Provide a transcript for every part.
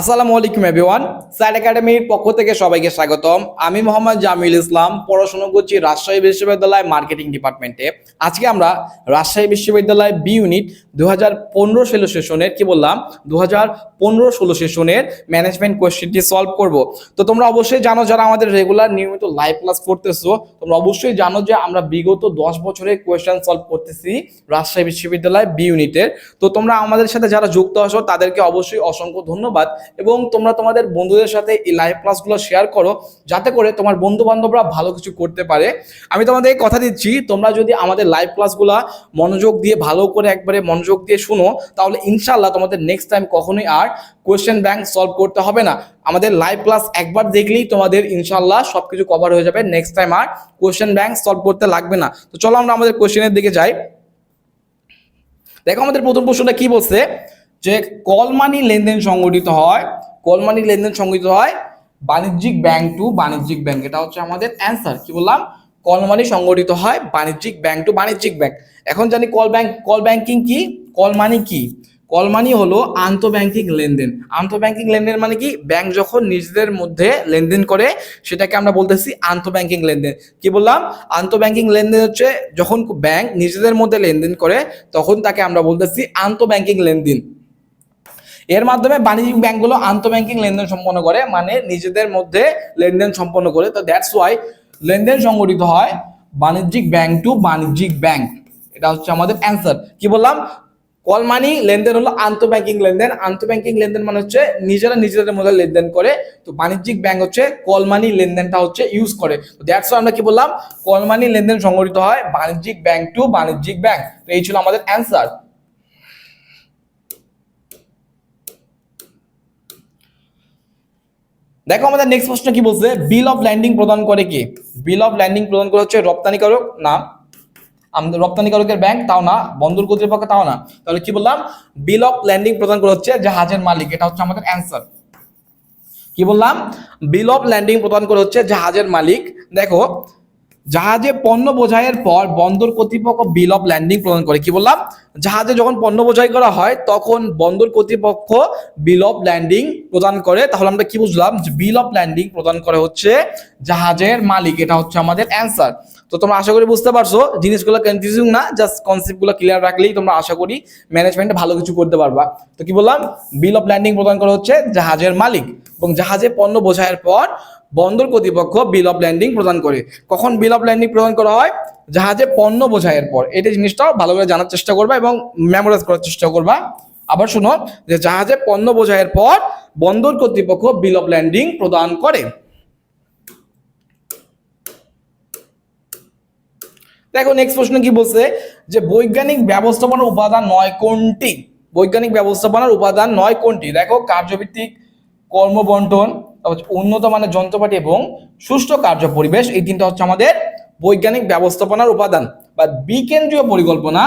আসসালামু আলাইকুম everyone sir একাডেমির পক্ষ থেকে সবাইকে স্বাগতম। আমি মোহাম্মদ জামিল ইসলাম, পড়াশোনা করছি রাজশাহী বিশ্ববিদ্যালয় মার্কেটিং ডিপার্টমেন্টে। আজকে আমরা রাজশাহী বিশ্ববিদ্যালয় বি ইউনিট দু হাজার পনেরো ষোলো সেশনের, কি বললাম? দু হাজার পনেরো ষোলো সেশনের ম্যানেজমেন্ট কোয়েশ্চেনটি সলভ করব। তো তোমরা অবশ্যই জানো যারা আমাদের রেগুলার নিয়মিত লাইভ ক্লাস করতেছো, তোমরা অবশ্যই জানো যে আমরা বিগত দশ বছরের কোয়েশ্চেন সলভ করতেছি রাজশাহী বিশ্ববিদ্যালয় বি ইউনিটের তো তোমরা আমাদের সাথে যারা যুক্ত আসো তাদেরকে অবশ্যই অসংখ্য ধন্যবাদ। এবং তোমরা তোমাদের বন্ধুদের সাথে এই লাইভ ক্লাসগুলো শেয়ার করো, যাতে করে তোমার বন্ধু বান্ধবরা ভালো কিছু করতে পারে। আমি তোমাদের কথা দিচ্ছি, তোমরা যদি আমাদের লাইভ ক্লাসগুলো মনোযোগ দিয়ে ভালো করে একবারে মনোযোগ দিয়ে শুনো, তাহলে ইনশাল্লাহ তোমাদের নেক্সট টাইম কখনোই আর কোয়েশ্চেন ব্যাংক সলভ করতে হবে না। আমাদের লাইভ ক্লাস একবার দেখলেই তোমাদের ইনশাল্লাহ সবকিছু কভার হয়ে যাবে নেক্সট টাইম আর কোয়েশ্চেন ব্যাংক সলভ করতে লাগবে না। তো চলো আমরা আমাদের কোয়েশ্চেনের দিকে যাই। দেখো আমাদের প্রথম প্রশ্নটা কি বলছে? যে কল মানি লেনদেন সংগঠিত হয় কল মানি লেনদেন সংগঠিত হয় বাণিজ্যিক ব্যাংক টু বাণিজ্যিক ব্যাংক এটা হচ্ছে আমাদের অ্যান্সার কি বললাম? কল মানি সংগঠিত হয় বাণিজ্যিক ব্যাংক টু বাণিজ্যিক ব্যাংক এখন জানি কল ব্যাংক কল ব্যাংকিং কি? কল মানি কি? কল মানি হলো আন্তঃব্যাংকিং লেনদেন আন্তঃব্যাংকিং লেনদেন মানে কি? ব্যাংক যখন নিজেদের মধ্যে লেনদেন করে, সেটাকে আমরা বলতেছি আন্ত আন্তঃব্যাংকিং লেনদেন, কি বললাম? আন্তঃব্যাংকিং লেনদেন হচ্ছে যখন ব্যাংক নিজেদের মধ্যে লেনদেন করে, তখন তাকে আমরা বলতেছি আন্তঃব্যাংকিং লেনদেন। এর মাধ্যমে বাণিজ্যিক ব্যাংকগুলো আন্তঃব্যাংকিং লেনদেন সম্পন্ন করে মানে নিজেদের মধ্যে লেনদেন সম্পন্ন করে। তো দ্যাটস ওয়াই লেনদেন সংগঠিত হয় বাণিজ্যিক ব্যাংক টু বাণিজ্যিক ব্যাংক। এটা হচ্ছে আমাদের অ্যান্সার কি বললাম? কল মানি লেনদেন হলো আন্তঃব্যাংকিং লেনদেন। আন্তঃব্যাংকিং লেনদেন মানে হচ্ছে নিজেরা নিজেদের মধ্যে লেনদেন করে। তো বাণিজ্যিক ব্যাংক হচ্ছে কল মানি লেনদেনটা হচ্ছে ইউজ করে। তো দ্যাটস আমরা কি বললাম? কল মানি লেনদেন সংগঠিত হয় বাণিজ্যিক ব্যাংক টু বাণিজ্যিক ব্যাংক। তো এই ছিল আমাদের অ্যান্সার দেখো আমাদের নেক্সট প্রশ্ন কি বলছে? বিল অফ ল্যান্ডিং প্রদান করে কি? বিল অফ ল্যান্ডিং প্রদান করে হচ্ছে রপ্তানিকারক না আমাদের রপ্তানিকারকের ব্যাংক তাও না, বন্দর কর্তৃপক্ষ তাও না। তাহলে কি বললাম? বিল অফ ল্যান্ডিং প্রদান করে হচ্ছে জাহাজের মালিক, এটা হচ্ছে আমাদের অ্যান্সার কি বললাম? বিল অফ ল্যান্ডিং প্রদান করে হচ্ছে জাহাজের মালিক। দেখো জাহাজে পণ্য বোঝাইয়ের পর বন্দর কর্তৃপক্ষ বিল অফ ল্যান্ডিং প্রদান করে। কি বললাম? জাহাজে যখন পণ্য বোঝাই করা হয়, তখন বন্দর কর্তৃপক্ষ বিল অফ ল্যান্ডিং প্রদান করে। তাহলে আমরা কি বুঝলাম? যে বিল অফ ল্যান্ডিং প্রদান করে হচ্ছে জাহাজের মালিক। এটা হচ্ছে আমাদের অ্যান্সার তো তোমরা আশা করি বুঝতে পারছ, জিনিসগুলো কনফিউজিং না জাস্ট কনসেপ্টগুলো ক্লিয়ার রাখলেই তোমরা আশা করি ম্যানেজমেন্টে ভালো কিছু করতে পারবা। তো কি বললাম? বিল অফ ল্যান্ডিং প্রদান করা হচ্ছে জাহাজের মালিক। এবং জাহাজে পণ্য বোঝাইয়ের পর বন্দর কর্তৃপক্ষ বিল অফ ল্যান্ডিং প্রদান করে। কখন বিল অফ ল্যান্ডিং প্রদান করা হয়? জাহাজে পণ্য বোঝাইয়ের পর। এটা জিনিসটাও ভালো করে জানার চেষ্টা করবা এবং মেমোরাইজ করার চেষ্টা করবা। আবার শুনো, যে জাহাজে পণ্য বোঝাইয়ের পর বন্দর কর্তৃপক্ষ বিল অফ ল্যান্ডিং প্রদান করে। দেখো নেক্সট প্রশ্ন কি বলছে? যে বৈজ্ঞানিক ব্যবস্থাপনার উপাদান নয় কোনটি? বৈজ্ঞানিক ব্যবস্থাপনার উপাদান নয় কোনটি? দেখো, কার্যভিত্তিক কর্মবন্টন উন্নত মানের যন্ত্রপাতি এবং সুষ্ঠু কার্য পরিবেশ। এই তিনটা হচ্ছে আমাদের বৈজ্ঞানিক ব্যবস্থাপনার উপাদান বা বিকেন্দ্রীয় পরিকল্পনা।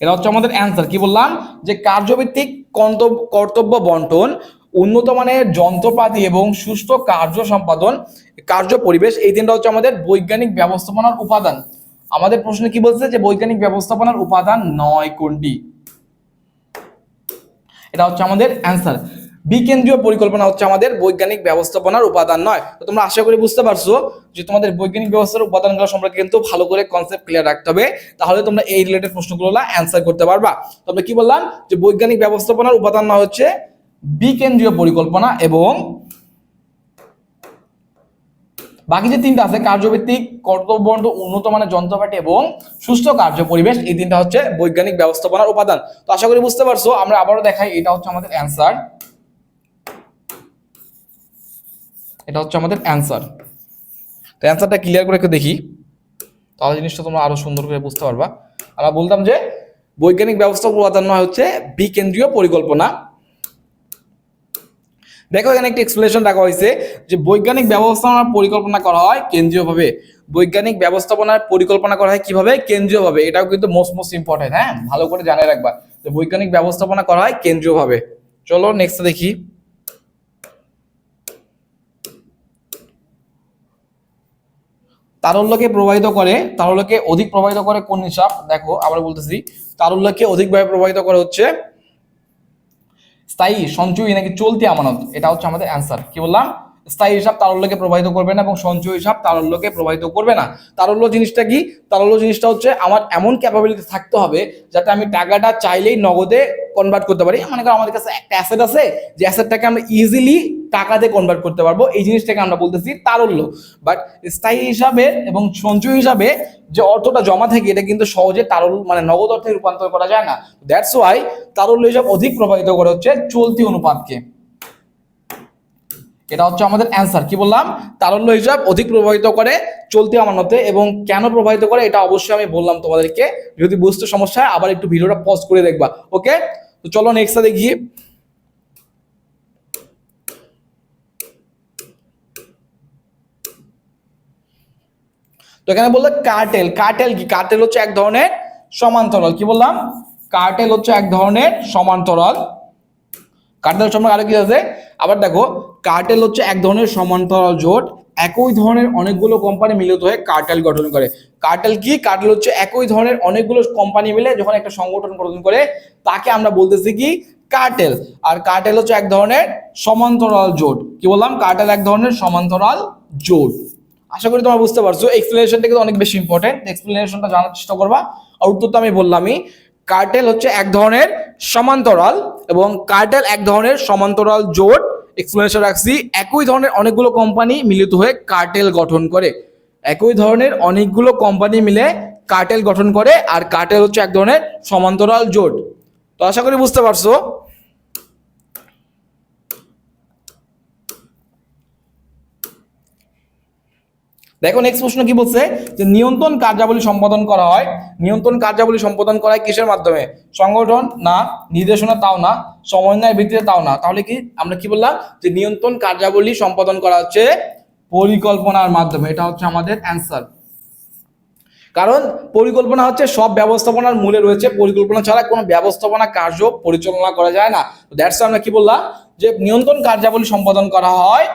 এটা হচ্ছে আমাদের অ্যান্সার কি বললাম? যে কার্যভিত্তিক কর্তব্য বন্টন, উন্নত মানের যন্ত্রপাতি এবং সুষ্ঠু কার্য সম্পাদন, কার্য পরিবেশ, এই তিনটা হচ্ছে আমাদের বৈজ্ঞানিক ব্যবস্থাপনার উপাদান। আমাদের প্রশ্নে কি বলছে? যে বৈজ্ঞানিক ব্যবস্থাপনার উপাদান নয় কোনটি? এটা হচ্ছে আমাদের অ্যান্সার বিকেন্দ্রীয় পরিকল্পনা হচ্ছে আমাদের বৈজ্ঞানিক ব্যবস্থাপনার উপাদান নয়। তো তোমরা আশা করি বুঝতে পারছ যে তোমাদের বৈজ্ঞানিক ব্যবস্থার উপাদানগুলো সম্পর্কে কিন্তু ভালো করে কনসেপ্ট ক্লিয়ার রাখতে হবে। তাহলে তোমরা এই রিলেটেড প্রশ্নগুলো অ্যান্সার করতে পারবা। তবে কি বললাম? যে বৈজ্ঞানিক ব্যবস্থাপনার উপাদান না হচ্ছে বিকেন্দ্রীয় পরিকল্পনা এবং বাকি যে তিনটা আছে, কার্যভিত্তিক কর্তব্য উন্নত মানের যন্ত্রপাতি এবং সুস্থ কার্য পরিবেশ, এই তিনটা হচ্ছে বৈজ্ঞানিক ব্যবস্থাপনার উপাদান। তো আশা করি বুঝতে পারছ, আমরা আবারও দেখাই, এটা হচ্ছে আমাদের অ্যান্সার এটা হচ্ছে আমাদের অ্যান্সার তো অ্যান্সারটা ক্লিয়ার করে একটু দেখি। তাহলে জিনিসটা তোমরা আরও সুন্দর করে বুঝতে পারবা। আমরা বলতাম যে বৈজ্ঞানিক ব্যবস্থা উপাদান নয় হচ্ছে বিকেন্দ্রীয় পরিকল্পনা। দেখো, এখানে একটা এক্সপ্লেনেশন রাখা হয়েছে যে বৈজ্ঞানিক ব্যবস্থাপনার পরিকল্পনা করা হয় কেন্দ্রীয়ভাবে। বৈজ্ঞানিক ব্যবস্থাপনার পরিকল্পনা করা হয় কীভাবে? কেন্দ্রীয়ভাবে। এটাও কিন্তু মোস্ট মোস্ট ইম্পর্টেন্ট হ্যাঁ? ভালো করে জানে রাখবা যে বৈজ্ঞানিক ব্যবস্থাপনা করা হয় কেন্দ্রীয়ভাবে। চলো নেক্সট দেখি। তারল্যকে প্রবাহিত করে, তারল্যকে অধিক প্রবাহিত করে কোন হিসাব? দেখো আবার বলতেছি, তারল্যকে অধিকভাবে প্রবাহিত করে হচ্ছে স্থায়ী, সঞ্চয়ী নাকি চলতি আমানত? এটা হচ্ছে আমাদের অ্যান্সার কি বললাম? স্থায়ী হিসাব তারল্যকে প্রভাবিত করবে না এবং সঞ্চয় হিসাব তারল্যকে প্রভাবিত করবে না। তারল্য জিনিসটা কি? তারল্য জিনিসটা হচ্ছে আমার এমন ক্যাপাবিলিটি থাকতে হবে যাতে আমি টাকাটা চাইলেই নগদে কনভার্ট করতে পারি। মনে আমাদের কাছে একটা অ্যাসেট আছে, যে অ্যাসেটটাকে আমরা ইজিলি টাকাতে কনভার্ট করতে পারব। এই জিনিসটাকে আমরা বলতেছি তারল্য। বাট স্থায়ী হিসাবে এবং সঞ্চয় হিসাবে যে অর্থটা জমা থাকে, এটা কিন্তু সহজে তারল্য মানে নগদ অর্থে রূপান্তর করা যায় না। দ্যাটস ওয়াই তারল্য হিসাব অধিক প্রভাবিত করে হচ্ছে চলতি অনুপাতকে। এটা হচ্ছে আমাদের অ্যান্সার কি বললাম? তারল্য হিসাব অধিক প্রভাবিত করে চলতি আমানতে এবং কেন প্রভাবিত করে, এটা অবশ্যই আমি বললাম তোমাদেরকে। যদি বুঝতে সমস্যা হয়, আবার একটু ভিডিওটা পজ করে দেখবা। ওকে তো চলো নেক্সট দেখি তো এখানে বলল কার্টেল কার্টেল কি? কার্টেল হচ্ছে এক ধরনের সমান্তরাল। কি বললাম? কার্টেল হচ্ছে এক ধরনের সমান্তরাল। কার্টেল সম্পর্কে আরও কি আছে? আবার দেখো কার্টেল হচ্ছে এক ধরনের সমান্তরাল জোট। একই ধরনের অনেকগুলো কোম্পানি মিলিত হয়ে কার্টেল গঠন করে। কার্টেল কি? কার্টেল হচ্ছে একই ধরনের অনেকগুলো কোম্পানি মিলে যখন একটা সংগঠন গঠন করে, তাকে আমরা বলতেছি কি? কার্টেল আর কার্টেল হচ্ছে এক ধরনের সমান্তরাল জোট। কি বললাম? কার্টেল এক ধরনের সমান্তরাল জোট। আশা করি তোমরা বুঝতে পারছ। এক্সপ্লেনেশনটা কিন্তু অনেক বেশি ইম্পর্টেন্ট এক্সপ্লেনেশনটা জানার চেষ্টা করবা। আর উত্তর তো আমি বললামই। কার্টেল হচ্ছে এক ধরনের সমান্তরাল এবং কার্টেল এক ধরনের সমান্তরাল জোট। এক্সপ্লেনেশন রাখছি। একই ধরনের অনেকগুলো কোম্পানি মিলিত হয়ে কার্টেল গঠন করে। একই ধরনের অনেকগুলো কোম্পানি মিলে কার্টেল গঠন করে। আর কার্টেল হচ্ছে এক ধরনের সমান্তরাল জোট। তো আশা করি বুঝতে পারছ। দেখো নেক্সট প্রশ্ন কি বলছে? যে নিয়ন্ত্রণ কার্যাবলী সম্পাদন করা হয়। নিয়ন্ত্রণ কার্যাবলী সম্পাদন করা হয় কিসের মাধ্যমে? সংগঠন না, নির্দেশনা তাও না, সমন্বয়ের ভিত্তিতে তাও না। তাহলে কি আমরা কি বললাম? যে নিয়ন্ত্রণ কার্যাবলী সম্পাদন করা হচ্ছে পরিকল্পনার মাধ্যমে। এটা হচ্ছে আমাদের অ্যান্সার কারণ পরিকল্পনা হচ্ছে সব ব্যবস্থাপনার মূলে রয়েছে। পরিকল্পনা ছাড়া কোনো ব্যবস্থাপনা কার্য পরিচালনা করা যায় না। দ্যাটস আমরা কি বললাম? যে নিয়ন্ত্রণ কার্যাবলী সম্পাদন করা হয়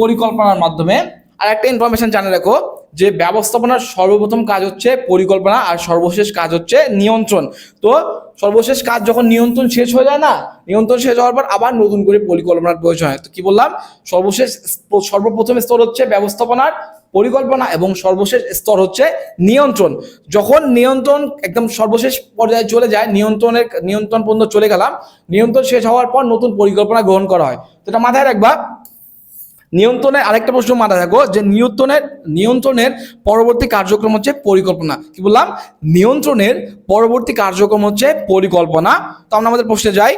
পরিকল্পনার মাধ্যমে। আর একটা ইনফরমেশন জানে রাখো, যে ব্যবস্থাপনার সর্বপ্রথম কাজ হচ্ছে পরিকল্পনা আর সর্বশেষ কাজ হচ্ছে নিয়ন্ত্রণ। তো সর্বশেষ কাজ যখন নিয়ন্ত্রণ শেষ হয়ে যায় না, নিয়ন্ত্রণ শেষ হওয়ার পর আবার নতুন করে পরিকল্পনার প্রয়োজন হয়। তো কি বললাম? সর্বশেষ সর্বপ্রথম স্তর হচ্ছে ব্যবস্থাপনার পরিকল্পনা এবং সর্বশেষ স্তর হচ্ছে নিয়ন্ত্রণ। যখন নিয়ন্ত্রণ একদম সর্বশেষ পর্যায়ে চলে যায়, নিয়ন্ত্রণের, নিয়ন্ত্রণ পর্যন্ত চলে গেলাম, নিয়ন্ত্রণ শেষ হওয়ার পর নতুন পরিকল্পনা গ্রহণ করা হয়। তো এটা মাথায় রাখবা নিয়ন্ত্রণের আরেকটা প্রশ্ন মাথায় রাখো যে নিয়ন্ত্রণের নিয়ন্ত্রণের পরবর্তী কার্যক্রম হচ্ছে পরিকল্পনা। কি বললাম? নিয়ন্ত্রণের পরবর্তী কার্যক্রম হচ্ছে পরিকল্পনা। তো আমরা আমাদের প্রশ্নে যাই।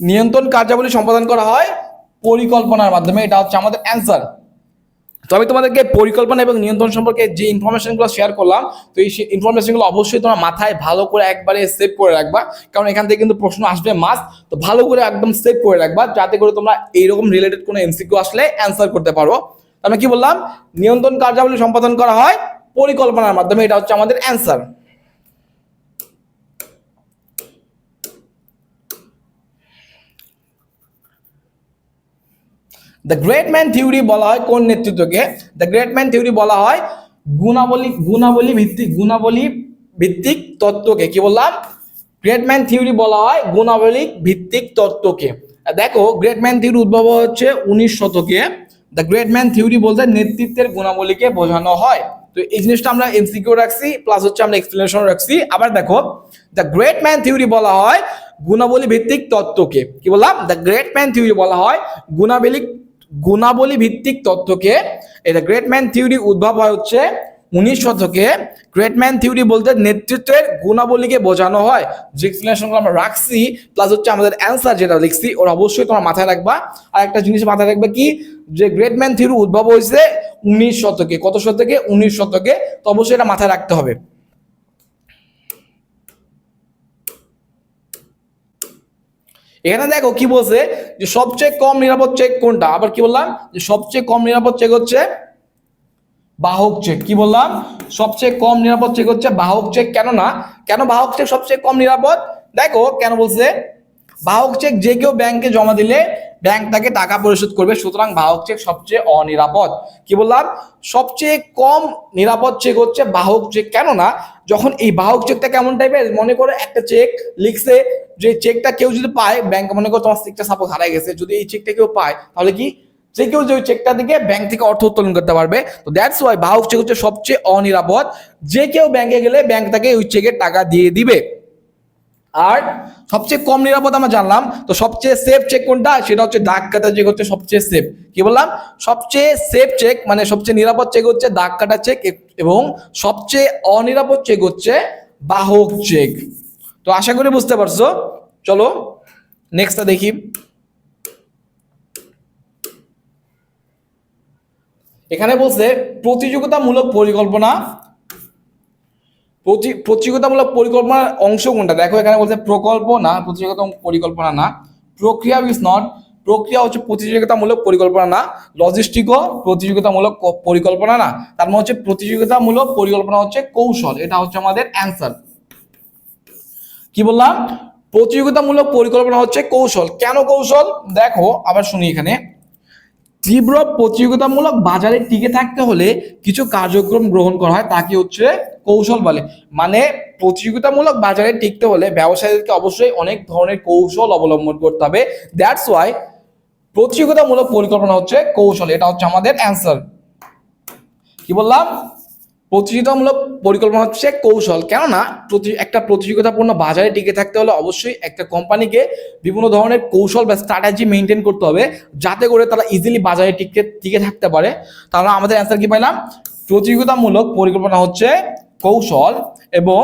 নিয়ন্ত্রণ কার্যাবলী সম্পাদন করা হয় পরিকল্পনার মাধ্যমে। এটা হচ্ছে আমাদের অ্যান্সার তো আমি তোমাদেরকে পরিকল্পনা এবং নিয়ন্ত্রণ সম্পর্কে যে ইনফরমেশনগুলো শেয়ার করলাম, তো এই ইনফরমেশনগুলো অবশ্যই তোমার মাথায় ভালো করে একবারে সেভ করে রাখবা। কারণ এখান থেকে কিন্তু প্রশ্ন আসবে মাস তো ভালো করে একদম সেভ করে রাখবা, যাতে করে তোমরা এইরকম রিলেটেড কোনো এমসিকিউ আসলে অ্যান্সার করতে পারো। আমি কি বললাম? নিয়ন্ত্রণ কার্যাবলী সম্পাদন করা হয় পরিকল্পনার মাধ্যমে, এটা হচ্ছে আমাদের answer the great man theory বলা হয় কোন নেতৃত্বকে? দ্য গ্রেট ম্যান থিওরি বলা হয় গুণাবলী গুণাবলী ভিত্তিক গুণাবলী ভিত্তিক তত্ত্বকে। কি বললাম? গ্রেট ম্যান থিওরি বলা হয় গুণাবলী ভিত্তিক তত্ত্বকে। দেখো গ্রেট ম্যান থিওরি উদ্ভব হচ্ছে উনিশ শতকে। দ্য গ্রেট ম্যান থিওরি বলতে নেতৃত্বের গুণাবলীকে বোঝানো হয়। তো এই জিনিসটা আমরা এমসিকিউ রাখছি প্লাস হচ্ছে আমরা এক্সপ্লেনেশন রাখছি। আবার দেখো দ্য গ্রেট ম্যান থিওরি বলা হয় গুণাবলী ভিত্তিক তত্ত্বকে। কি বললাম? দ্য গ্রেট ম্যান থিওরি বলা হয় গুণাবলী গুণাবলী ভিত্তিক তত্ত্বকে এটা গ্রেট ম্যান থিওরি উদ্ভব হয় হচ্ছে উনিশ শতকে। গ্রেট ম্যান থিওরি বলতে নেতৃত্বের গুণাবলীকে বোঝানো হয়। যে এক্সপ্লেনেশনগুলো আমরা রাখছি প্লাস হচ্ছে আমাদের অ্যান্সার যেটা লিখছি ওরা অবশ্যই তোমার মাথায় রাখবা। আর একটা জিনিস মাথায় রাখবে কি? যে গ্রেট ম্যান থিওরি উদ্ভব হয়েছে উনিশ শতকে। কত শতকে? উনিশ শতকে। তো অবশ্যই এটা মাথায় রাখতে হবে। এখানে দেখো কি বলছে যে সবচেয়ে কম নিরাপদ চেক কোনটা? আবার কি বললাম? যে সবচেয়ে কম নিরাপদ চেক হচ্ছে বাহক চেক কি বললাম? সবচেয়ে কম নিরাপদ চেক হচ্ছে বাহক চেক কেন না কেন বাহক চেক সবচেয়ে কম নিরাপদ? দেখো, কেন বলছে? বাহক চেক যে কেউ ব্যাংকে জমা দিলে ব্যাংক তাকে টাকা পরিশোধ করবে, সুতরাং বাহক চেক সবচেয়ে অনিরাপদ। কি বললাম? সবচেয়ে কম নিরাপদ চেক হচ্ছে বাহক চেক কেননা, যখন এই বাহক চেকটা কেমন টাইপের মনে করো একটা চেক লিখছে, যে চেকটা কেউ যদি পায় ব্যাংক মনে করো তোমার চেকটা সাপোজ হারাই গেছে, যদি এই চেকটা কেউ পায়, তাহলে কি? যে কেউ যে চেকটা থেকে ব্যাংক থেকে অর্থ উত্তোলন করতে পারবে। তো দ্যাটস ওয়াই বাহক চেক হচ্ছে সবচেয়ে অনিরাপদ। যে কেউ ব্যাংকে গেলে ব্যাংক তাকে ওই চেকের টাকা দিয়ে দিবে। আর সবচেয়ে কম নিরাপদ আমরা জানলাম, তো সবচেয়ে সেফ চেক কোনটা? সেটা হচ্ছে দাগ কাটা চেক হচ্ছে সবচেয়ে সেফ কি বললাম? সবচেয়ে সেফ চেক মানে সবচেয়ে নিরাপদ চেক হচ্ছে দাগ কাটা চেক এবং সবচেয়ে অনিরাপদ চেক হচ্ছে বাহক চেক তো আশা করি বুঝতে পারছ। চলো নেক্সটটা দেখি। এখানে বলছে, প্রতিযোগিতামূলক পরিকল্পনা প্রতিযোগিতামূলক পরিকল্পনার অংশ কোনটা? দেখো, এখানে বলছে প্রকল্প না প্রতিযোগিতা পরিকল্পনা না। প্রক্রিয়া ইজ নট প্রক্রিয়া হচ্ছে প্রতিযোগিতামূলক পরিকল্পনা না। লজিস্টিকও প্রতিযোগিতামূলক পরিকল্পনা না। তার মানে হচ্ছে প্রতিযোগিতামূলক পরিকল্পনা হচ্ছে কৌশল, এটা হচ্ছে আমাদের অ্যান্সার কি বললাম? প্রতিযোগিতামূলক পরিকল্পনা হচ্ছে কৌশল। কেন কৌশল? দেখো, আবার শুনি এখানে। তীব্র প্রতিযোগিতামূলক বাজারে টিকে থাকতে হলে কিছু কার্যক্রম গ্রহণ করা হয় তাকে হচ্ছে? কৌশল বলে। মানে প্রতিযোগিতামূলক বাজারে টিকতে হলে ব্যবসায়ীদেরকে অবশ্যই অনেক ধরনের কৌশল অবলম্বন করতে হবে। দ্যাটস ওয়াই প্রতিযোগিতামূলক পরিকল্পনা হচ্ছে কৌশল। এটা হচ্ছে আমাদের অ্যান্সার কি বললাম? প্রতিযোগিতামূলক পরিকল্পনা হচ্ছে কৌশল। কেননা প্রতি একটা প্রতিযোগিতাপূর্ণ বাজারে টিকে থাকতে হলে অবশ্যই একটা কোম্পানিকে বিভিন্ন ধরনের কৌশল বা স্ট্র্যাটেজি মেনটেন করতে হবে যাতে করে তারা ইজিলি বাজারে টিকে টিকে থাকতে পারে। তাহলে আমাদের অ্যান্সার কি পাইলাম? প্রতিযোগিতামূলক পরিকল্পনা হচ্ছে কৌশল এবং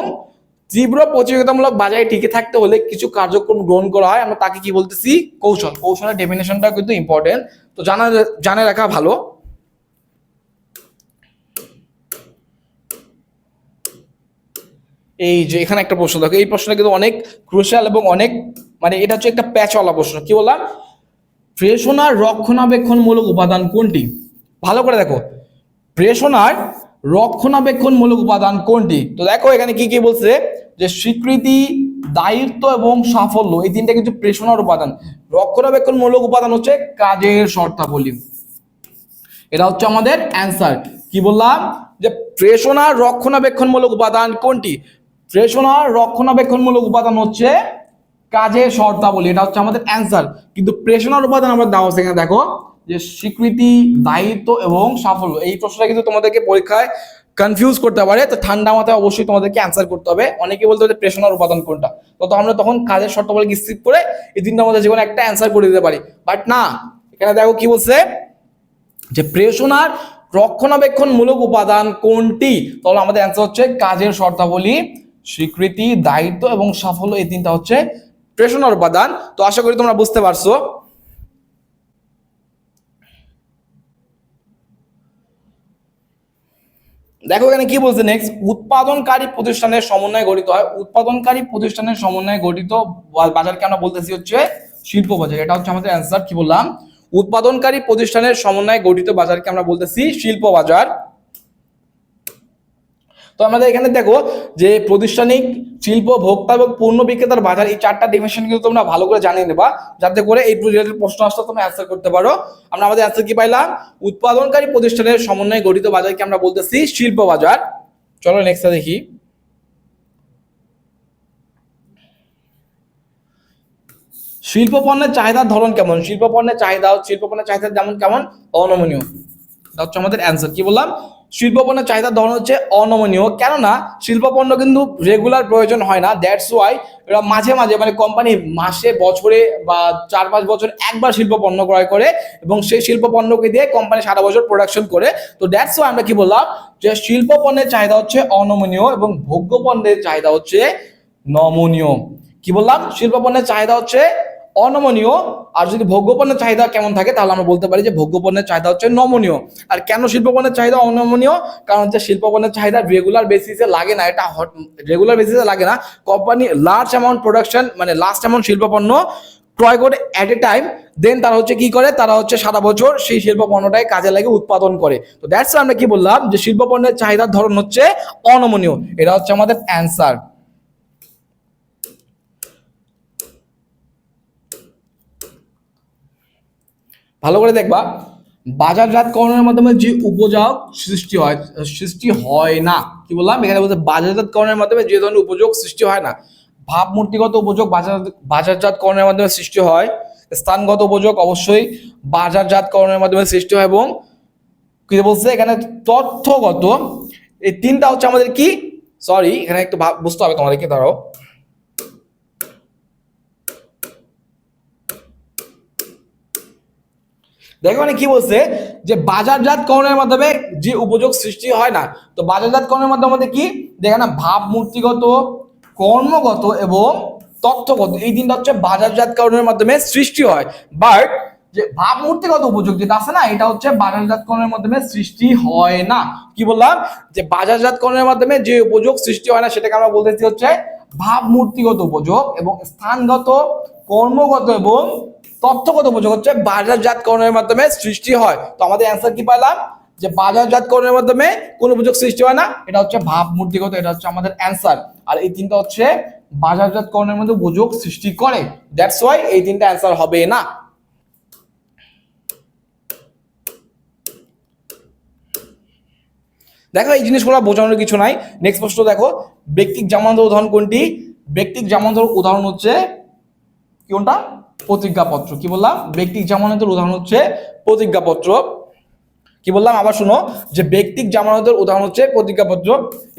তীব্র প্রতিযোগিতামূলক বাজারে টিকে থাকতে হলে কিছু কার্যক্রম গ্রহণ করা হয়। আমরা তাকে কি বলতেছি? কৌশল। কৌশলের ডেফিনেশনটা কিন্তু ইম্পর্টেন্ট তো জানা জানে রাখা ভালো। এই যে এখানে একটা প্রশ্ন দেখো, এই প্রশ্নটা কিন্তু অনেক ক্রুশাল এবং অনেক মানে এটা হচ্ছে একটা প্যাচওয়ালা প্রশ্ন। কি বললাম? প্রেষণার রক্ষণাবেক্ষণমূলক উপাদান কোনটি? ভালো করে দেখো। প্রেষণার রক্ষণাবেক্ষণমূলক উপাদান কোনটি? তো দেখো এখানে কি কি বলছে যে স্বীকৃতি, দায়িত্ব এবং সাফল্য, এই তিনটা কিন্তু প্রেষণার উপাদান। রক্ষণাবেক্ষণমূলক উপাদান হচ্ছে কাজের শর্তাবলী। এটা হচ্ছে আমাদের অ্যান্সার কি বললাম? যে প্রেষণার রক্ষণাবেক্ষণমূলক উপাদান কোনটি? প্রেষণার রক্ষণাবেক্ষণমূলক উপাদান হচ্ছে কাজের শর্তাবলী। এটা হচ্ছে আমাদের অ্যান্সার কিন্তু প্রেষণার উপাদান আমরা দেওয়া আছে এখানে, দেখো, যে স্বীকৃতি, দায়িত্ব এবং সাফল্য। এই প্রশ্নটা কিন্তু তোমাদেরকে পরীক্ষায় কনফিউজ করতে পারে। তো ঠান্ডা মাথায় অবশ্যই তোমাদেরকে অ্যান্সার করতে হবে। অনেকে বলতে হবে প্রেষণার উপাদান কোনটা? তো আমরা তখন কাজের শর্তাবলী স্কিপ করে এই তিনটা মধ্যে কোনো একটা অ্যান্সার করে দিতে পারি। বাট না, এখানে দেখো কি বলছে? যে প্রেষণার রক্ষণাবেক্ষণমূলক উপাদান কোনটি? তাহলে আমাদের অ্যান্সার হচ্ছে কাজের শর্তাবলী স্বীকৃতি, দায়িত্ব এবং সাফল্য এই তিনটা হচ্ছে প্রেষণার উপাদান তো আশা করি তোমরা বুঝতে পারছ। দেখো এখানে কি বলছে নেক্সট উৎপাদনকারী প্রতিষ্ঠানের সমন্বয়ে গঠিত হয়। উৎপাদনকারী প্রতিষ্ঠানের সমন্বয়ে গঠিত বাজারকে আমরা বলতেছি হচ্ছে শিল্প বাজার। এটা হচ্ছে আমাদের অ্যান্সার কি বললাম? উৎপাদনকারী প্রতিষ্ঠানের সমন্বয়ে গঠিত বাজারকে আমরা বলতেছি শিল্প বাজার। তো আমাদের এখানে দেখো যে প্রতিষ্ঠানিক শিল্প, ভোক্তা এবং পূর্ণ বিক্রেতার বাজার, এই চারটা ডিফিনেশন কিন্তু তোমরা ভালো করে জানিয়ে নেবা। যাতে করে এই রিলেটেড প্রশ্ন আসতে তোমরা অ্যান্সার করতে পারো। আমরা আমাদের অ্যান্সার কি পাইলাম? উৎপাদনকারী প্রতিষ্ঠানের সমন্বয়ে গঠিত বাজারকে আমরা বলতেছি শিল্প বাজার। চলো নেক্সটটা দেখি। শিল্প পণ্যের চাহিদার ধরন কেমন? শিল্প পণ্যের চাহিদা শিল্প পণ্যের চাহিদা যেমন কেমন? অনমনীয়। হচ্ছে আমাদের অ্যান্সার কি বললাম? শিল্প পণ্যের চাহিদার ধরন হচ্ছে অনমনীয়। কেননা শিল্প পণ্য কিন্তু রেগুলার প্রয়োজন হয় না। দ্যাটস ওয়াই এরা মাঝে মাঝে মানে কোম্পানি মাসে, বছরে বা চার পাঁচ বছর একবার শিল্প পণ্য ক্রয় করে এবং সেই শিল্প পণ্যকে দিয়ে কোম্পানি সারা বছর প্রোডাকশন করে। তো দ্যাটস ওয়াই আমরা কি বললাম যে শিল্প পণ্যের চাহিদা হচ্ছে অনমনীয় এবং ভোগ্য পণ্যের চাহিদা হচ্ছে নমনীয়। কি বললাম? শিল্প পণ্যের চাহিদা হচ্ছে অনমনীয়। আর যদি ভোগ্যপণ্যের চাহিদা কেমন থাকে, তাহলে আমরা বলতে পারি যে ভোগ্যপণ্যের চাহিদা হচ্ছে নমনীয়। আর কেন শিল্পপণ্যের চাহিদা অনমনীয়? কারণ হচ্ছে শিল্পপণ্যের চাহিদা রেগুলার বেসিসে লাগে না, এটা রেগুলার বেসিসে লাগে না। কোম্পানি লার্জ অ্যামাউন্ট প্রোডাকশন মানে লাস্ট অ্যামাউন্ট শিল্পপণ্য ক্রয় করে অ্যাট এ টাইম দেন তারা হচ্ছে কি করে? তারা হচ্ছে সারা বছর সেই শিল্প পণ্যটাই কাজে লাগে উৎপাদন করে। তো দ্যাটস আমরা কি বললাম যে শিল্প পণ্যের চাহিদার ধরন হচ্ছে অনমনীয়। এটা হচ্ছে আমাদের অ্যান্সার ভালো করে দেখবা বাজারজাতকরণের মাধ্যমে যে উপযোগ সৃষ্টি হয় সৃষ্টি হয় না। কি বললাম? এখানে বলতে বাজারজাতকরণের মাধ্যমে যে ধরনের উপযোগ সৃষ্টি হয় না। ভাবমূর্তিগত উপযোগ বাজার বাজারজাতকরণের মাধ্যমে সৃষ্টি হয়, স্থানগত উপযোগ অবশ্যই বাজারজাতকরণের মাধ্যমে সৃষ্টি হয় এবং কি বলছে? এখানে তথ্যগত, এই তিনটা হচ্ছে আমাদের কি? সরি এখানে একটু বুঝতে হবে তোমাদেরকে ধরো দেখো মানে কি বলছে? যে বাজারজাতকরণের মাধ্যমে যে উপযোগ সৃষ্টি হয় না। তো বাজারজাতকরণের মাধ্যমে আমাদের কি? দেখে না, ভাবমূর্তিগত, কর্মগত এবং তথ্যগত এই তিনটা হচ্ছে বাজারজাতকরণের মাধ্যমে সৃষ্টি হয়। বাট যে ভাবমূর্তিগত উপযোগ যেটা আছে না, এটা হচ্ছে বাজারজাতকরণের মাধ্যমে সৃষ্টি হয় না। কি বললাম? যে বাজারজাতকরণের মাধ্যমে যে উপযোগ সৃষ্টি হয় না, সেটাকে আমরা বলতেছি হচ্ছে ভাবমূর্তিগত উপযোগ এবং স্থানগত, কর্মগত এবং তথ্যগত উপযোগ হচ্ছে বাজারজাতকরণের মাধ্যমে সৃষ্টি হয়। তো আমাদের অ্যান্সার কি পেলাম যে বাজারজাতকরণের মাধ্যমে কোন উপযোগ সৃষ্টি হয় না, এটা হচ্ছে ভাবমূর্তিগত, এটা হচ্ছে আমাদের অ্যান্সার আর এই তিনটা হচ্ছে বাজারজাতকরণের মধ্যে উপযোগ সৃষ্টি করে। দ্যাটস ওয়াই এই তিনটা অ্যান্সার হবে না। দেখো, এই জিনিসগুলো বোঝানোর কিছু নাই। নেক্সট প্রশ্ন দেখো, ব্যক্তিক জামানতের উদাহরণ কোনটি? ব্যক্তিক জামানতের উদাহরণ হচ্ছে কোনটা? প্রতিজ্ঞাপত্র। কি বললাম? ব্যক্তিক জামানতের উদাহরণ হচ্ছে প্রতিজ্ঞাপত্র। কি বললাম? আবার শুনো, যে ব্যক্তিক জামানতের উদাহরণ হচ্ছে প্রতিজ্ঞাপত্র।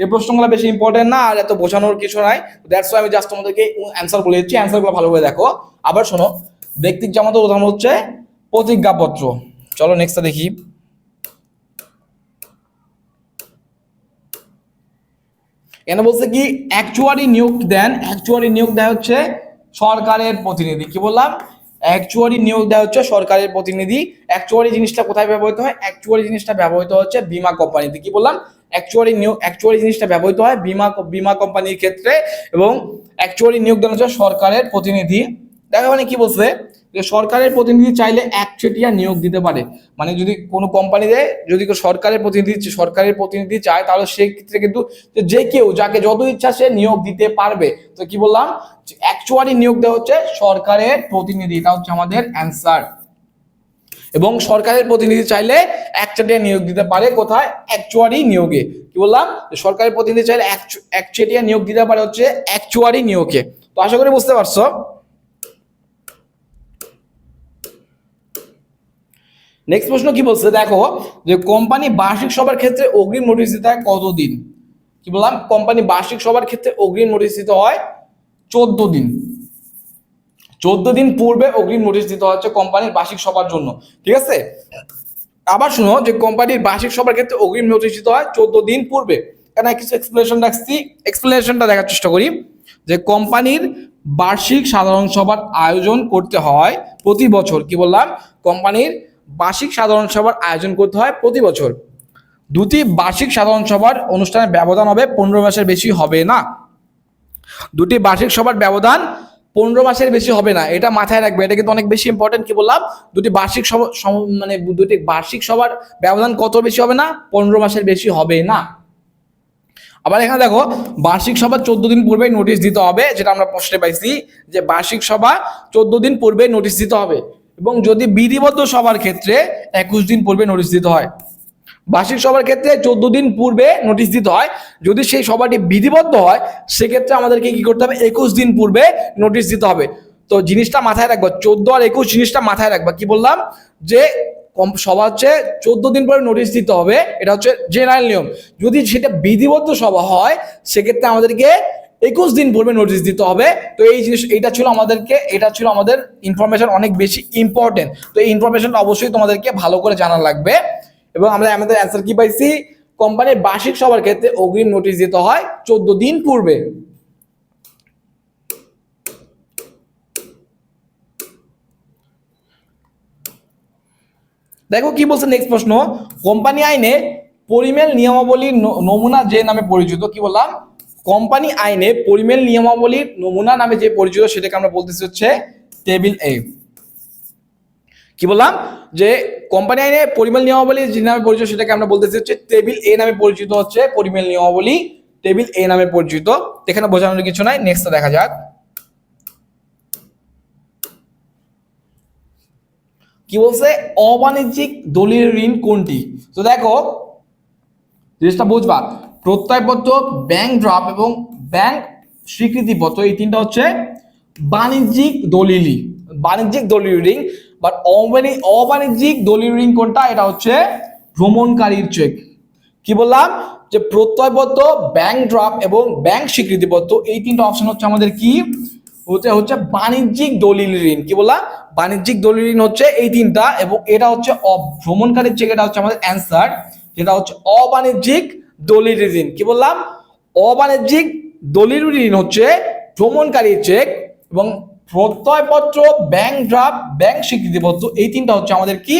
এই প্রশ্নগুলো বেশি ইম্পর্টেন্ট না, আর এত বোঝানোর কিছু নাই। দ্যাটস ওয়াই আমি জাস্ট তোমাদেরকে অ্যান্সার বলে দিচ্ছি। অ্যান্সারগুলো ভালো করে দেখো। আবার শোনো ব্যক্তিক জামানতের উদাহরণ হচ্ছে প্রতিজ্ঞাপত্র। চলো নেক্সটটা দেখি। এখানে বলছে কি অ্যাকচুয়ারি নিয়োগ দেন। অ্যাকচুয়ারি নিয়োগ দেয় হচ্ছে সরকারের প্রতিনিধি, কি বললাম? অ্যাকচুয়ারি নিয়োগ দেওয়া হচ্ছে সরকারের প্রতিনিধি। অ্যাকচুয়ারি জিনিসটা কোথায় ব্যবহৃত হয়? অ্যাকচুয়ারি জিনিসটা ব্যবহৃত হচ্ছে বিমা কোম্পানিতে, কি বললাম? অ্যাকচুয়ারি নিয়োগ অ্যাকচুয়ারি জিনিসটা ব্যবহৃত হয় বিমা বিমা কোম্পানির ক্ষেত্রে এবং অ্যাকচুয়ারি নিয়োগ দেওয়া হচ্ছে সরকারের প্রতিনিধি। দেখা মানে কি বলছে? সরকারের প্রতিনিধি চাইলে একচেটিয়া নিয়োগ দিতে পারে। মানে যদি কোনো কোম্পানিতে যদি সরকারের প্রতিনিধি সরকারের প্রতিনিধি চায়, তাহলে সেই ক্ষেত্রে কিন্তু যে কেউ, যাকে যত ইচ্ছা সে নিয়োগ দিতে পারবে। তো কি বললাম? অ্যাকচুয়ালি নিয়োগ দেওয়া হচ্ছে সরকারের প্রতিনিধি, এটা হচ্ছে আমাদের অ্যান্সার এবং সরকারের প্রতিনিধি চাইলে একচেটিয়া নিয়োগ দিতে পারে কোথায়? অ্যাকচুয়ারি নিয়োগে। কি বললাম? সরকারের প্রতিনিধি চাইলে একচেটিয়া নিয়োগ দিতে পারে হচ্ছে অ্যাকচুয়ারি নিয়োগে। তো আশা করি বুঝতে পারছ? নেক্সট প্রশ্ন কি বলছে? দেখো, যে কোম্পানি বার্ষিক সভার ক্ষেত্রে অগ্রিম নোটিশ দিতে হয় কতদিন? কি বললাম? কোম্পানি বার্ষিক সভার ক্ষেত্রে অগ্রিম নোটিশ দিতে হয় চোদ্দ দিন। চোদ্দ দিন পূর্বে অগ্রিম নোটিশ দিতে হচ্ছে কোম্পানির বার্ষিক সভার জন্য। ঠিক আছে? আবার শুনো, যে কোম্পানির বার্ষিক সভার ক্ষেত্রে অগ্রিম নোটিশ দিতে হয় চোদ্দ দিন পূর্বে। কেন? কিছু এক্সপ্লেনেশন রাখছি। এক্সপ্লেনেশনটা দেখার চেষ্টা করি। যে কোম্পানির বার্ষিক সাধারণ সভার আয়োজন করতে হয় প্রতি বছর। কি বললাম? কোম্পানির বার্ষিক সাধারণ সভার আয়োজন করতে হয় প্রতি বছর। দুটি বার্ষিক সাধারণ সভার অনুষ্ঠানের ব্যবধান হবে পনেরো মাসের বেশি হবে না। দুটি বার্ষিক সভার ব্যবধান পনেরো মাসের বেশি হবে না। এটা মাথায় রাখবে। এটা কিন্তু অনেক বেশি ইম্পর্টেন্ট কি বললাম? দুটি বার্ষিক সভা মানে দুটি বার্ষিক সভার ব্যবধান কত বেশি হবে না? পনেরো মাসের বেশি হবে না। আবার এখানে দেখো, বার্ষিক সভা চোদ্দ দিন পূর্বে নোটিশ দিতে হবে, যেটা আমরা প্রশ্নে পাইছি, যে বার্ষিক সভা চোদ্দ দিন পূর্বে নোটিশ দিতে হবে। এবং যদি বিধিবদ্ধ সভার ক্ষেত্রে একুশ দিন পূর্বে নোটিশ দিতে হয়। বার্ষিক সভার ক্ষেত্রে চোদ্দ দিন পূর্বে নোটিশ দিতে হয়। যদি সেই সভাটি বিধিবদ্ধ হয়, সেক্ষেত্রে আমাদেরকে কি করতে হবে? একুশ দিন পূর্বে নোটিশ দিতে হবে। তো জিনিসটা মাথায় রাখব, চোদ্দ আর একুশ জিনিসটা মাথায় রাখবা। কি বললাম? যে কম সভা হচ্ছে, চোদ্দ দিন পরে নোটিশ দিতে হবে। এটা হচ্ছে জেনারেল নিয়ম। যদি সেটা বিধিবদ্ধ সভা হয়, সেক্ষেত্রে আমাদেরকে একুশ দিন পূর্বে নোটিশ দিতে হবে। তো এই জিনিস এটা ছিল আমাদেরকে, এটা ছিল আমাদের ইনফরমেশন অনেক বেশি ইম্পর্টেন্ট তো এই ইনফরমেশনটা অবশ্যই তোমাদেরকে ভালো করে জানা লাগবে। এবং আমরা আমাদের অ্যান্সার কি পাইছি? কোম্পানির বার্ষিক সবার ক্ষেত্রে অগ্রিম নোটিশ দিতে হয় চোদ্দ দিন পূর্বে। দেখো কি বলছে নেক্সট প্রশ্ন? কোম্পানি আইনে পরিমেল নিয়মাবলীর ন- নমুনা যে নামে পরিচিত, কি বললাম? কোম্পানি আইনে পরিমেল নিয়মাবলীর নমুনা নামে যে পরিচিত সেটাকে আমরা বলতেছি হচ্ছে টেবিল এ। কি বললাম? যে কোম্পানি আইনে পরিমেল নিয়মাবলী যে নামে পরিচিত সেটাকে আমরা বলতেছি হচ্ছে টেবিল এ নামে পরিচিত হচ্ছে পরিমেল নিয়মাবলী টেবিল এ নামে পরিচিত। এখানে বোঝানোর কিছু নাই নেক্সট দেখা যাক। কি বলছে? অবাণিজ্যিক দলিল ঋণ কোনটি? তো দেখো, জিনিসটা বুঝবা। প্রত্যয়পত্র ব্যাংক ড্রাফট এবং ব্যাংক স্বীকৃতিপত্র এই তিনটা হচ্ছে বাণিজ্যিক দলিলি বাণিজ্যিক ঋণ বাট অবাণিজ্যিক ঋণ কোনটা? এটা হচ্ছে ভ্রমণকারীর চেক কি বললাম? যে প্রত্যয়পত্র ব্যাংক ড্রাফট এবং ব্যাংক স্বীকৃতিপত্র এই তিনটা অপশন হচ্ছে আমাদের কি? হচ্ছে হচ্ছে বাণিজ্যিক দলিল ঋণ কি বললাম? বাণিজ্যিক দলিল ঋণ হচ্ছে এই তিনটা এবং এটা হচ্ছে ভ্রমণকারীর চেক এটা হচ্ছে আমাদের অ্যান্সার যেটা হচ্ছে অবাণিজ্যিক দলিল ঋণ কি বললাম? অবাণিজ্যিক দলিল ঋণ হচ্ছে ভ্রমণকারীর চেক এবং প্রত্যয়পত্র, ব্যাংক ড্রাফট, ব্যাংক স্বীকৃতিপত্র, এই তিনটা হচ্ছে আমাদের কি?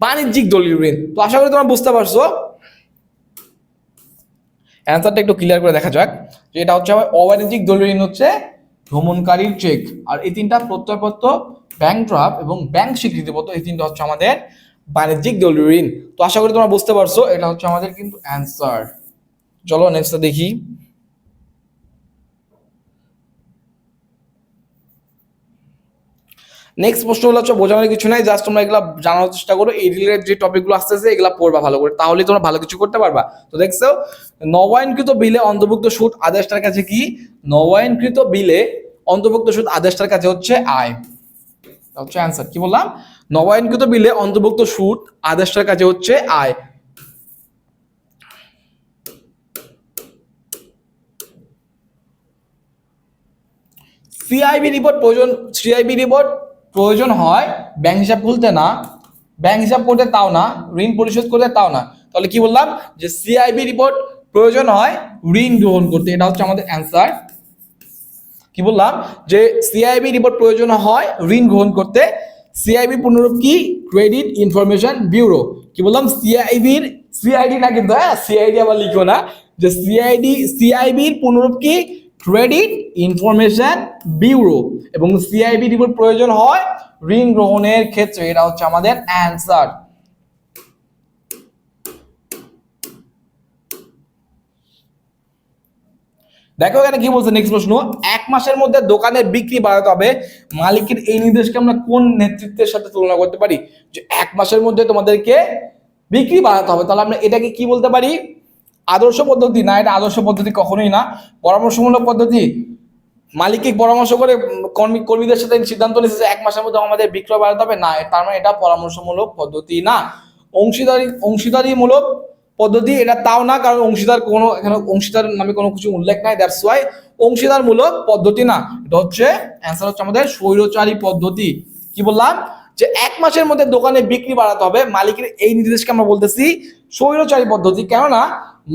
বাণিজ্যিক দলিল ঋণ তো আশা করি তোমরা বুঝতে পারছ। অ্যান্সারটা একটু ক্লিয়ার করে দেখা যাক যে এটা হচ্ছে আমার অবাণিজ্যিক দলীয় ঋণ হচ্ছে ভ্রমণকারীর চেক। আর এই তিনটা প্রত্যয়পত্র, ব্যাংক ড্রাফট এবং ব্যাংক স্বীকৃতিপত্র, এই তিনটা হচ্ছে আমাদের বাণিজ্যিক দলীয় ঋণ। তো আশা করি তোমরা বুঝতে পারছ, এটা হচ্ছে আমাদের কিন্তু অ্যান্সার চলো নেক্সটটা দেখি। নেক্সট প্রশ্ন হলো হচ্ছে, বোঝানোর কিছু নাই জাস্ট তোমরা এগুলা জানার চেষ্টা করো। এই রিলেটেড যে টপিকগুলো আসতেছে, এগুলা পড়বা ভালো করে। তাহলে তোমরা ভালো কিছু করতে পারবা। তো দেখছ, নবায়নকৃত বিলে অন্তর্ভুক্ত সুদ আদেশটার কাছে কি? নবায়নকৃত বিলে অন্তর্ভুক্ত সুদ আদেশটার কাছে হচ্ছে আয়। হচ্ছে অ্যান্সার কি বললাম? নবায়নকৃত বিলে অন্তর্ভুক্ত সুদ আদেশটার কাছে হচ্ছে আয়। সিআইবি রিপোর্ট প্রয়োজন সিআইবি রিপোর্ট প্রয়োজন হয় ব্যাংক হিসাব খুলতে না ব্যাংক হিসাব করতে তাও না, ঋণ পরিশোধ করতে তাও না। তাহলে কি বললাম? যে সিআইবি রিপোর্ট প্রয়োজন হয়, ঋণ গ্রহণ করতে। এটা হচ্ছে আমাদের অ্যান্সার কি বললাম? যে সিআইবি রিপোর্ট প্রয়োজন হয়, ঋণ গ্রহণ করতে সিআইবি পুনরূপ কি? ক্রেডিট ইনফরমেশন ব্যুরো কি বললাম? সিআইবির সিআইডি না কিন্তু হ্যাঁ? সিআইডি আবার লিখো না। যে সিআইডি সিআইবির পুনরূপ কি? ক্রেডিট ইনফরমেশন ব্যুরো এবং সিআইবি রিপোর্ট প্রয়োজন হয় ঋণ গ্রহণের ক্ষেত্রে। এটা হচ্ছে আমাদের অ্যান্সার দেখো এখানে কি বলছে নেক্সট প্রশ্ন, এক মাসের মধ্যে দোকানের বিক্রি বাড়াতে হবে। মালিকের এই নির্দেশকে আমরা কোন নেতৃত্বের সাথে তুলনা করতে পারি? যে এক মাসের মধ্যে তোমাদেরকে বিক্রি বাড়াতে হবে। তাহলে আমরা এটাকে কি বলতে পারি? আদর্শ পদ্ধতি। না, এটা আদর্শ পদ্ধতি কখনোই না। পরামর্শমূলক পদ্ধতি। মালিককে পরামর্শ করে কর্মী, কর্মীদের সাথে সিদ্ধান্ত নিয়েছে এক মাসের মধ্যে আমাদের বিক্রয় বাড়াতে হবে। না তার মানে এটা পরামর্শমূলক পদ্ধতি না। অংশীদারি, অংশীদারিমূলক পদ্ধতি, এটা তাও না, কারণ অংশীদার কোনো, এখানে অংশীদার নামে কোনো কিছু উল্লেখ নাই দ্যাটস ওয়াই অংশীদারমূলক পদ্ধতি না। এটা হচ্ছে অ্যান্সার হচ্ছে আমাদের স্বৈরচারী পদ্ধতি। কি বললাম? যে এক মাসের মধ্যে দোকানে বিক্রি বাড়াতে হবে, মালিকের এই নির্দেশকে আমরা বলতেছি স্বৈরচারী পদ্ধতি। কেননা,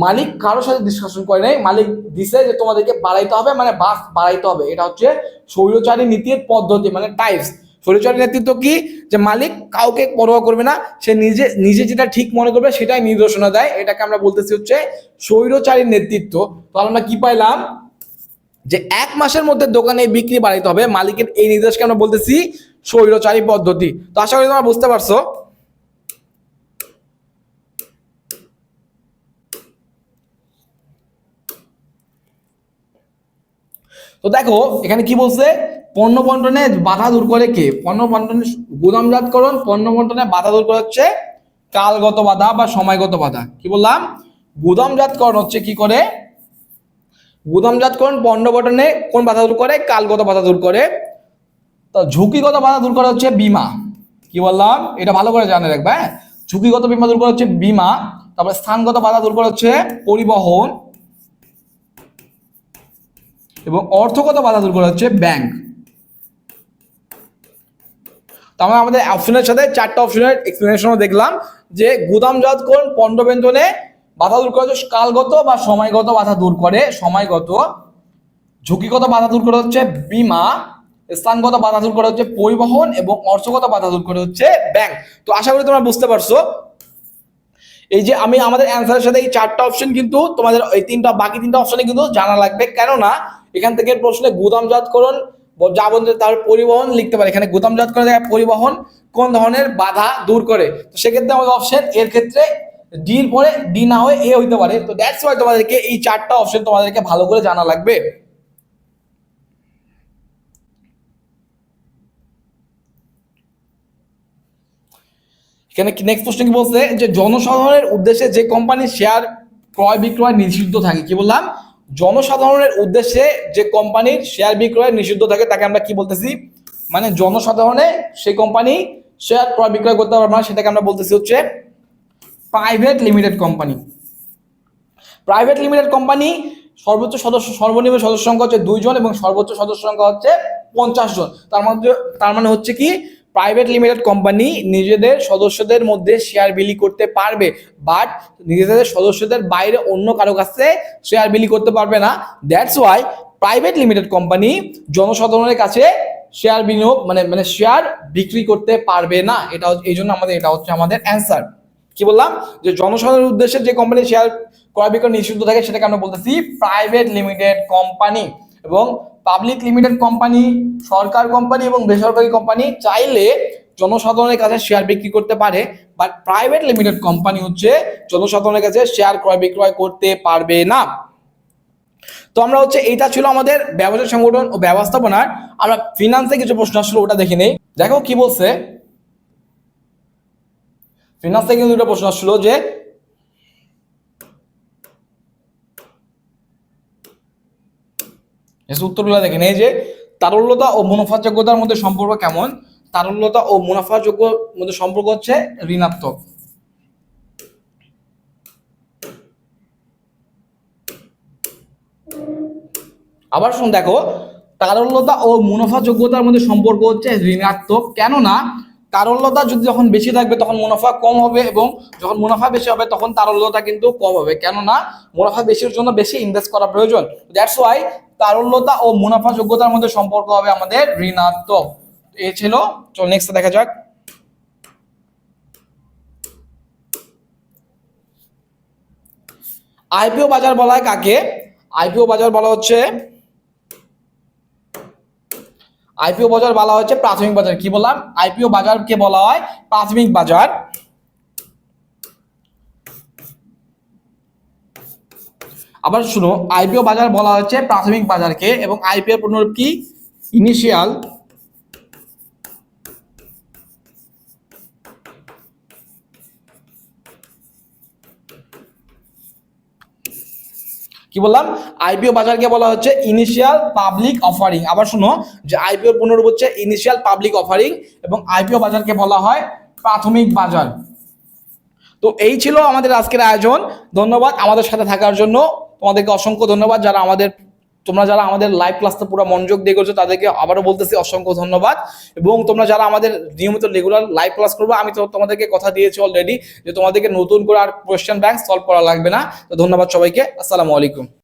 মালিক কারোর সাথে ডিসকাশন করে নাই, মালিক দিছে যে তোমাদেরকে বাড়াইতে হবে মানে বাস বাড়াইতে হবে। এটা হচ্ছে স্বৈরচারী নীতির পদ্ধতি মানে টাইপস স্বৈরচারী নেতৃত্ব কি? যে মালিক কাউকে পরোয়া করবে না, সে নিজে নিজে যেটা ঠিক মনে করবে সেটাই নির্দেশনা দেয়। এটাকে আমরা বলতেছি হচ্ছে স্বৈরচারী নেতৃত্ব। তাহলে আমরা কি পাইলাম? যে এক মাসের মধ্যে দোকানে বিক্রি বাড়াইতে হবে, মালিকের এই নির্দেশকে আমরা বলতেছি স্বৈরচারী পদ্ধতি। তো আশা করি তোমরা বুঝতে পারছ। তো দেখো, এখানে কি বলছে? পণ্য বন্টনে বাধা দূর করে কে? পণ্য বন্টনে গুদামজাতকরণ পণ্য বন্টনে বাধা দূর করে হচ্ছে কালগত বাধা বা সময়গত বাধা। কি বললাম? গুদামজাতকরণ হচ্ছে কি করে? গুদামজাতকরণ পণ্য বন্টনে কোন বাধা দূর করে? কালগত বাধা দূর করে। তো ঝুঁকিগত বাধা দূর করা হচ্ছে বিমা। কি বললাম? এটা ভালো করে জানে রাখবে হ্যাঁ? ঝুঁকিগত বিমা দূর করা হচ্ছে বিমা, তারপরে স্থানগত বাধা দূর করা হচ্ছে পরিবহন এবং অর্থগত বাধা দূর করা হচ্ছে ব্যাংক। মানে আমাদের অপশনের সাথে চারটা অপশনের এক্সপ্লেনেশনও দেখলাম যে গুদামজাতকরণ পণ্য ব্যঞ্জনে বাধা দূর করা কালগত বা সময়গত বাধা দূর করে, সময়গত। ঝুঁকিগত বাধা দূর করা হচ্ছে বিমা, স্থানগত বাধা দূর করা হচ্ছে পরিবহন এবং অর্থগত বাধা দূর করা হচ্ছে ব্যাংক তো আশা করি তোমরা বুঝতে পারছ। এই যে আমি আমাদের অ্যান্সারের সাথে এই চারটা অপশন কিন্তু তোমাদের এই তিনটা, বাকি তিনটা অপশনে কিন্তু জানা লাগবে। কেননা এখান থেকে প্রশ্নে গুদামজাতকরণ যা তার পরিবহন লিখতে পারে। এখানে গুদামজাতকরণ জায়গায় পরিবহন কোন ধরনের বাধা দূর করে? তো সেক্ষেত্রে আমাদের অপশন এর ক্ষেত্রে ডির পরে ডি না হয়ে এ হইতে পারে। তো দ্যাটস ওয়াই তোমাদেরকে এই চারটা অপশন তোমাদেরকে ভালো করে জানা লাগবে। এখানে নেক্সট প্রশ্ন কি বলছে? যে জনসাধারণের উদ্দেশ্যে যে কোম্পানির শেয়ার ক্রয় বিক্রয় নিষিদ্ধ থাকে, কি বললাম? জনসাধারণের উদ্দেশ্যে যে কোম্পানির শেয়ার বিক্রয় নিষিদ্ধ থাকে, তাকে আমরা কি বলতেছি? মানে জনসাধারণে সেই কোম্পানি শেয়ার ক্রয় বিক্রয় করতে পারবে না, সেটাকে আমরা বলতেছি হচ্ছে private limited company private limited company সর্বোচ্চ সদস্য, সর্বনিম্ন সদস্য সংখ্যা হচ্ছে দুইজন এবং সর্বোচ্চ সদস্য সংখ্যা হচ্ছে পঞ্চাশ জন। তার মধ্যে তার মানে হচ্ছে কি? প্রাইভেট লিমিটেড কোম্পানি নিজেদের সদস্যদের মধ্যে শেয়ার বিলি করতে পারবে বাট নিজেদের সদস্যদের বাইরে অন্য কারও কাছে শেয়ার বিলি করতে পারবে না। That's why private limited company জনসাধারণের কাছে শেয়ার বিনিয়োগ মানে মানে শেয়ার বিক্রি করতে পারবে না। এটা এই জন্য আমাদের, এটা হচ্ছে আমাদের অ্যান্সার কি বললাম? যে জনসাধারণের উদ্দেশ্যে যে কোম্পানি শেয়ার ক্রয় বিক্রয় নিষিদ্ধ থাকে, সেটাকে আমরা বলতেছি প্রাইভেট লিমিটেড কোম্পানি এবং পাবলিক লিমিটেড কোম্পানি সরকার কোম্পানি এবং বেসরকারি কোম্পানি চাইলে জনসাধারণের কাছে শেয়ার বিক্রি করতে পারে। বাট প্রাইভেট লিমিটেড কোম্পানি হচ্ছে জনসাধারণের কাছে শেয়ার ক্রয় বিক্রয় করতে পারবে না। তো আমরা হচ্ছে এইটা ছিল আমাদের ব্যবসা সংগঠন ও ব্যবস্থাপনার। আমরা ফিনান্সে কিছু প্রশ্ন আসলে, ওটা দেখে নেই। দেখো কি বলছে? ফিনান্সে কিন্তু দুটো প্রশ্ন আসছিল যে উত্তরগুলো দেখেন, এই যে তারল্যতা ও মুনাফাযোগ্যতার মধ্যে সম্পর্ক কেমন? তারল্যতা ও মুনাফাযোগ্য মধ্যে সম্পর্ক হচ্ছে ঋণাত্মক। আবার শুন, দেখো, তারল্যতা ও মুনাফাযোগ্যতার মধ্যে সম্পর্ক হচ্ছে ঋণাত্মক। কেননা, তারল্যতা যদি যখন বেশি থাকবে, তখন মুনাফা কম হবে এবং যখন মুনাফা বেশি হবে, তখন তারল্যতা কিন্তু কম হবে। কেননা, মুনাফা বেশির জন্য বেশি ইনভেস্ট করা প্রয়োজন। দ্যাটস ওয়াই তারল্যতা ও মুনাফা যোগ্যতার মধ্যে সম্পর্ক হবে আমাদের ঋণাত্মক। এ ছিল, চল নেক্সট দেখা যাক। আইপিও বাজার বলা হয় কাকে? আইপিও বাজার বলা হচ্ছে আইপিও বাজার বলা হচ্ছে প্রাথমিক বাজার। কি বললাম? আইপিও বাজারকে বলা হয় প্রাথমিক বাজার। আবার শুনো আইপিও বাজার বলা হচ্ছে প্রাথমিক বাজারকে এবং আইপিও পুনরূপ কি? ইনিশিয়াল কি বললাম? আইপিও বাজারকে বলা হচ্ছে ইনিশিয়াল পাবলিক অফারিং আবার শুনো, যে আইপিও পুনরূপ হচ্ছে ইনিশিয়াল পাবলিক অফারিং এবং আইপিও বাজারকে বলা হয় প্রাথমিক বাজার। তো এই ছিল আমাদের আজকের আয়োজন। ধন্যবাদ আমাদের সাথে থাকার জন্য। তোমাদেরকে অসংখ্য ধন্যবাদ যারা আমাদের, তোমরা যারা আমাদের লাইভ ক্লাসটা পুরো মনোযোগ দিয়ে করছ, তাদেরকে আবারও বলতেছি অসংখ্য ধন্যবাদ। এবং তোমরা যারা আমাদের নিয়মিত রেগুলার লাইভ ক্লাস করবে, আমি তো তোমাদেরকে কথা দিয়েছি অলরেডি যে তোমাদেরকে নতুন করে আর কোয়েশ্চেন ব্যাংক সলভ করা লাগবে না। তো ধন্যবাদ সবাইকে। আসসালামু আলাইকুম।